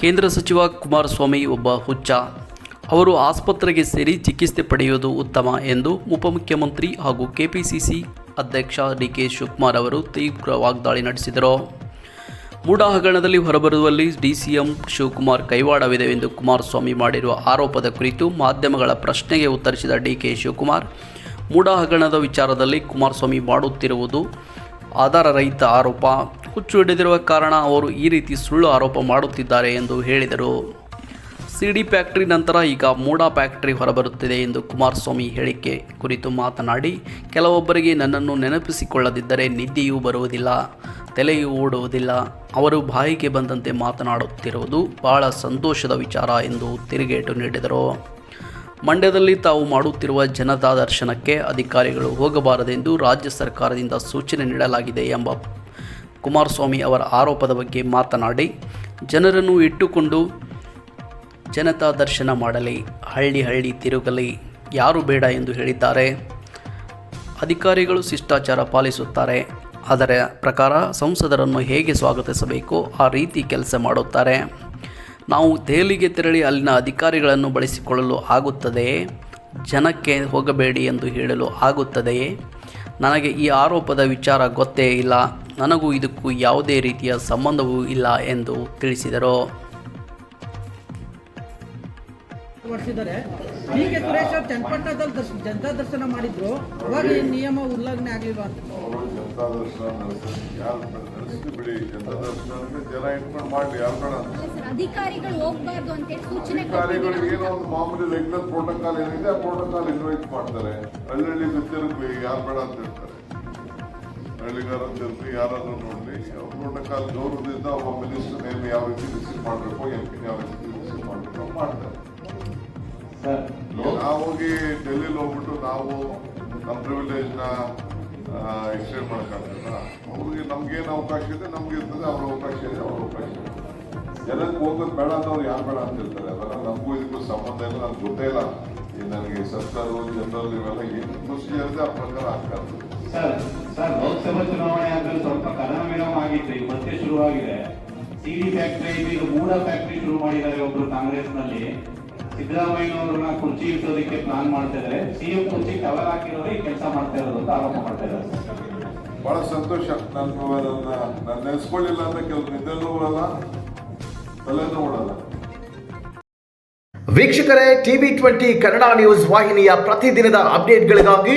ಕೇಂದ್ರ ಸಚಿವ ಕುಮಾರಸ್ವಾಮಿ ಒಬ್ಬ ಹುಚ್ಚ. ಅವರು ಆಸ್ಪತ್ರೆಗೆ ಸೇರಿ ಚಿಕಿತ್ಸೆ ಪಡೆಯುವುದು ಉತ್ತಮ ಎಂದು ಉಪಮುಖ್ಯಮಂತ್ರಿ ಹಾಗೂ ಕೆಪಿಸಿಸಿ ಅಧ್ಯಕ್ಷ ಡಿ ಕೆ ಶಿವಕುಮಾರ್ ಅವರು ತೀವ್ರ ವಾಗ್ದಾಳಿ ನಡೆಸಿದರು. ಮೂಡ ಹಗರಣದಲ್ಲಿ ಹೊರಬರುವಲ್ಲಿ ಡಿಸಿಎಂ ಶಿವಕುಮಾರ್ ಕೈವಾಡವಿದೆ ಎಂದು ಕುಮಾರಸ್ವಾಮಿ ಮಾಡಿರುವ ಆರೋಪದ ಕುರಿತು ಮಾಧ್ಯಮಗಳ ಪ್ರಶ್ನೆಗೆ ಉತ್ತರಿಸಿದ ಡಿ ಕೆ ಶಿವಕುಮಾರ್ ಮೂಡ ಹಗರಣದ ವಿಚಾರದಲ್ಲಿ ಕುಮಾರಸ್ವಾಮಿ ಮಾಡುತ್ತಿರುವುದು ಆಧಾರರಹಿತ ಆರೋಪ. ಹುಚ್ಚು ಹಿಡಿದಿರುವ ಕಾರಣ ಅವರು ಈ ರೀತಿ ಸುಳ್ಳು ಆರೋಪ ಮಾಡುತ್ತಿದ್ದಾರೆ ಎಂದು ಹೇಳಿದರು. ಸಿಡಿ ಫ್ಯಾಕ್ಟರಿ ನಂತರ ಈಗ ಮೂಡಾ ಫ್ಯಾಕ್ಟರಿ ಹೊರಬರುತ್ತಿದೆ ಎಂದು ಕುಮಾರಸ್ವಾಮಿ ಹೇಳಿಕೆ ಕುರಿತು ಮಾತನಾಡಿ, ಕೆಲವೊಬ್ಬರಿಗೆ ನನ್ನನ್ನು ನೆನಪಿಸಿಕೊಳ್ಳದಿದ್ದರೆ ನಿದ್ದೆಯೂ ಬರುವುದಿಲ್ಲ, ತಲೆಯೂ ಓಡುವುದಿಲ್ಲ. ಅವರು ಬಾಯಿಗೆ ಬಂದಂತೆ ಮಾತನಾಡುತ್ತಿರುವುದು ಬಹಳ ಸಂತೋಷದ ವಿಚಾರ ಎಂದು ತಿರುಗೇಟು ನೀಡಿದರು. ಮಂಡ್ಯದಲ್ಲಿ ತಾವು ಮಾಡುತ್ತಿರುವ ಜನತಾ ದರ್ಶನಕ್ಕೆ ಅಧಿಕಾರಿಗಳು ಹೋಗಬಾರದೆಂದು ರಾಜ್ಯ ಸರ್ಕಾರದಿಂದ ಸೂಚನೆ ನೀಡಲಾಗಿದೆ ಎಂಬ ಕುಮಾರಸ್ವಾಮಿ ಅವರ ಆರೋಪದ ಬಗ್ಗೆ ಮಾತನಾಡಿ, ಜನರನ್ನು ಇಟ್ಟುಕೊಂಡು ಜನತಾ ದರ್ಶನ ಮಾಡಲಿ, ಹಳ್ಳಿ ಹಳ್ಳಿ ತಿರುಗಲಿ, ಯಾರು ಬೇಡ ಎಂದು ಹೇಳಿದ್ದಾರೆ. ಅಧಿಕಾರಿಗಳು ಶಿಷ್ಟಾಚಾರ ಪಾಲಿಸುತ್ತಾರೆ. ಅದರ ಪ್ರಕಾರ ಸಂಸದರನ್ನು ಹೇಗೆ ಸ್ವಾಗತಿಸಬೇಕು? ಆ ರೀತಿ ಕೆಲಸ ಮಾಡುತ್ತಾರೆ. ನಾವು ದೆಹಲಿಗೆ ತೆರಳಿ ಅಲ್ಲಿನ ಅಧಿಕಾರಿಗಳನ್ನು ಬಳಸಿಕೊಳ್ಳಲು ಆಗುತ್ತದೆಯೇ ಜನಕ್ಕೆ ಹೋಗಬೇಡಿ ಎಂದು ಹೇಳಲು ಆಗುತ್ತದೆಯೇ ನನಗೆ ಈ ಆರೋಪದ ವಿಚಾರ ಗೊತ್ತೇ ಇಲ್ಲ. ನನಗೂ ಇದಕ್ಕೂ ಯಾವುದೇ ರೀತಿಯ ಸಂಬಂಧವೂ ಇಲ್ಲ ಎಂದು ತಿಳಿಸಿದರು. ಮಾಡಿಸಿದ್ದಾರೆ ಹೀಗೆ ಸುರೇಶ್ ಅವರು ಚನ್ನಪಟ್ಟಣದಲ್ಲಿ ದರ್ಶ ಜನತಾ ದರ್ಶನ ಮಾಡಿದ್ರು ಅವಾಗ ಈ ನಿಯಮ ಉಲ್ಲಂಘನೆ ಆಗಲಿಲ್ಲ ಅಂತ ಜನತಾ ದರ್ಶನ ಯಾರು ನಡೆಸ್ಲಿ ಬಿಡಿ ಜನತಾ ದರ್ಶನ ಅಂದ್ರೆ ಜನ ಇಟ್ಕೊಂಡು ಮಾಡ್ಲಿ ಯಾರು ಬೇಡ ಸರ್ ಅಧಿಕಾರಿಗಳು ಹೋಗ್ಬಾರ್ದು ಅಂತ ಸೂಚನೆ ಅಧಿಕಾರಿಗಳಿಗೆ ಏನೋ ಒಂದು ಮಾಮೂಲಿ ರೆಗ್ಯುಲರ್ ಪ್ರೋಟೋಕಾಲ್ ಏನಿದೆ ಆ ಪ್ರೋಟೋಕಾಲ್ ಇನ್ವೈಟ್ ಮಾಡ್ತಾರೆ. ಹಳ್ಳಿ ಗೊತ್ತಿರಬೇಕು ಯಾರು ಬೇಡ? ಅಂತ ಹೇಳ್ತಾರೆ. ಹಳ್ಳಿಗಾರ ಜನರು ಯಾರಾದರೂ ನೋಡಲಿ ನೋಡ್ಲಿ ಕಾಲ ಗೌರವದಿಂದ ಒಬ್ಬ ಮಿನಿಸ್ಟರ್ ನೇಮ್ ಯಾವ ರೀತಿ ರಿಸೀವ್ ಮಾಡಬೇಕು ಎಂ ಯಾವ ರೀತಿ ರಿಸೀವ್ ಮಾಡಬೇಕು ಮಾಡ್ತಾರೆ. ನಾವು ಹೋಗಿ ಡೆಲ್ಲಿಲಿ ಹೋಗ್ಬಿಟ್ಟು ನಾವು ನಮ್ಮ ಪ್ರಿವಿಲೇಜ್ನ ಎಕ್ಸ್ಟೆಂಡ್ ಮಾಡಕ್ಕಾಗಲ್ಲ ಅವ್ರಿಗೆ ನಮ್ಗೇನು ಅವಕಾಶ ಇದೆ ನಮ್ಗೆ ಇರ್ತದೆ ಅವ್ರ ಅವಕಾಶ ಇದೆ ಅವ್ರ ಅವಕಾಶ ಇದೆ. ಜನಕ್ಕೆ ಹೋಗೋದು ಬೇಡ ಅಂತ ಅವ್ರು ಯಾರು ಬೇಡ ಅಂತ ಹೇಳ್ತಾರೆ. ಅದೆಲ್ಲ ನಮಗೂ ಇದಕ್ಕೂ ಸಂಬಂಧ ಇಲ್ಲ ನಮ್ಗೆ ಗೊತ್ತೇ ಇಲ್ಲ. ನನಗೆ ಸರ್ಕಾರ ಜನರಲ್ ಇವೆಲ್ಲ ಏನು ಪ್ರೊಸೀಜರ್ ಇದೆ ಆ ಪ್ರಕಾರ ಆಗ್ತಾರೆ ಸರ್ ಸರ್ ಲೋಕಸಭಾ ಚುನಾವಣೆ ಆದ್ಮೇಲೆ ಸ್ವಲ್ಪ ಕದನ ವಿರಾಮ ಆಗಿತ್ತು ಈಗ ಮತ್ತೆ ಶುರುವಾಗಿದೆ. ಸಿಡಿ ಫ್ಯಾಕ್ಟರಿ ಈಗ ಮೂಡ ಫ್ಯಾಕ್ಟರಿ ಶುರು ಮಾಡಿದ್ದಾರೆ ಒಬ್ರು ಕಾಂಗ್ರೆಸ್ನಲ್ಲಿ ಸಿದ್ದರಾಮಯ್ಯನವ್ರನ್ನ ಕುರ್ಚಿ ಇಟ್ಟೋದಕ್ಕೆ ಪ್ಲಾನ್ ಮಾಡ್ತಾ ಇದ್ದಾರೆ. ಸಿಎಂ ಕುರ್ಚಿ ಕವರ್ ಹಾಕಿರೋರು ಈ ಕೆಲಸ ಮಾಡ್ತಾ ಇರೋದು ಅಂತ ಆರೋಪ ಮಾಡ್ತಾ ಇದ್ದಾರೆ. ಬಹಳ ಸಂತೋಷ. ನಾನು ಅದನ್ನ ನಾನು ನೆನೆಸ್ಕೊಳ್ಳಿಲ್ಲ ಅಂತ ಕೆಲವು ನಿದ್ದೆನೂ ಬರಲ್ಲ ತಲೆನೂ ಓಡಲ್ಲ ವೀಕ್ಷಕರೇ ಟಿವಿ ಟ್ವೆಂಟಿ ಕನ್ನಡ ನ್ಯೂಸ್ ವಾಹಿನಿಯ ಪ್ರತಿದಿನದ ಅಪ್ಡೇಟ್ಗಳಿಗಾಗಿ